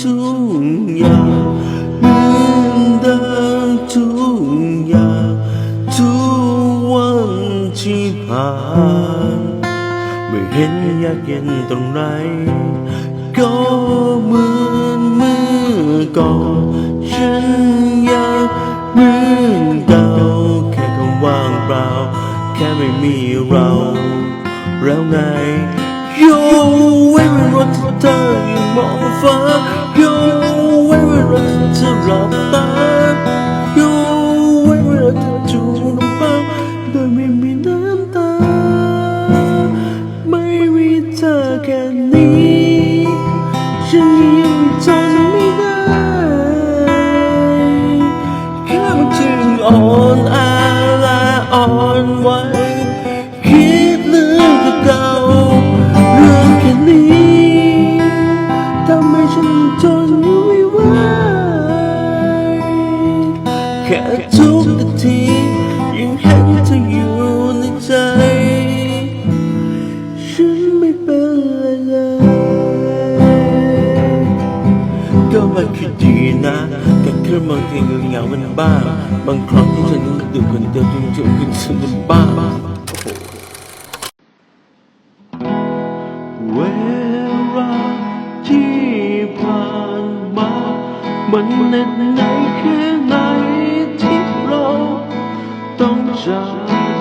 ทุกอย่างเหมือนเดิมทุกอย่างทุกวันที่ผ่านไม่เห็นยากเย็นตรงไหนก็เหมือนเมื่อก่อนฉันยังเหมือนเก่าแค่คำว่างเปล่า แค่ไม่มีเรา แล้ไง โยไว้เวลาที่เธออยังมองฟ้าโยไว้เวลาที่เธอหลับตาโยไว้เวลาที่จูบน้ำตาโดยไม่มีน้ำตา ไม่มีเธอแค่นี้ฉันยังทนไม่ได้แค่มันจึงอ่อนแอและอ่อนไหว ธออยู่ในใจ ฉันไม่เป็นอะไรก็มันคือดีนะแต่แค่บางทีก็เหงามันบ้างบางครั้งที่ฉันนึกดูคนเดียวจนจนจนฉันมันบ้า เวลาที่ผ่านมามันเหน็ดเหนื่อย จา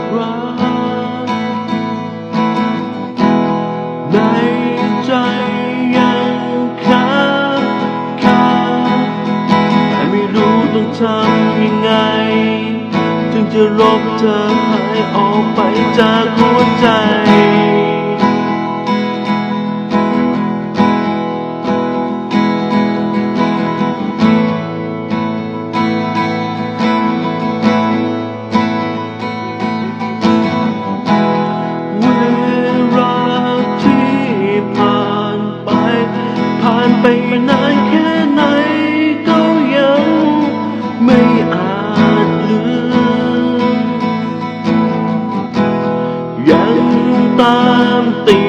กราในใจยังค้างคาแต่ไม่รู้ต้องทำยังไง ถึงจะลบเธอหายออกไปจากหัวใจ ไปมานไปนานแค่ไหนก็ยังไม่อาจลืมยังตามติด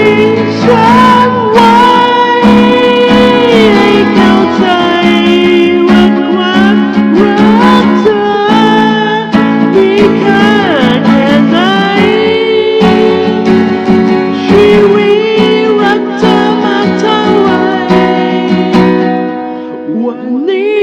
问你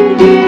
Thank you.